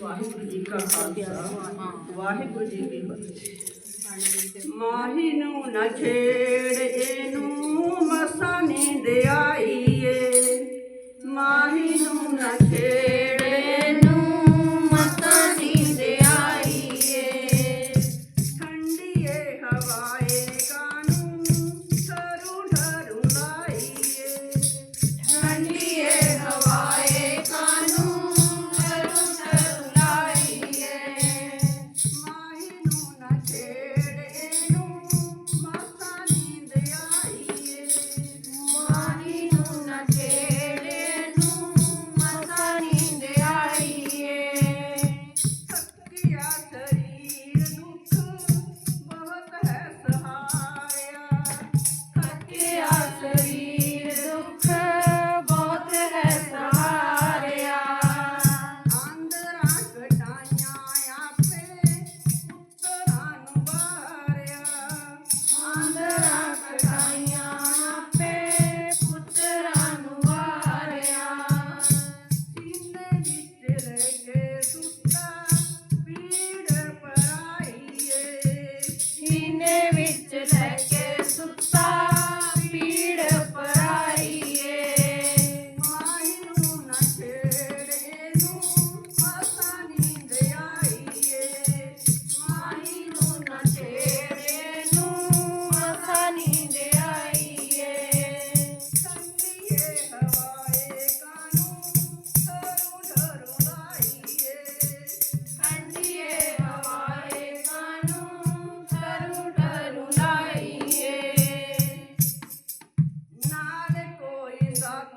ਵਾਹਿਗੁਰੂ ਜੀ ਕਾ ਖਾਲਸਾ ਵਾਹਿਗੁਰੂ ਜੀ ਕੀ ਫਤਿਹ। ਮਾਹੀ ਨੂੰ ਨਾ ਛੇੜ ਇਹਨੂੰ God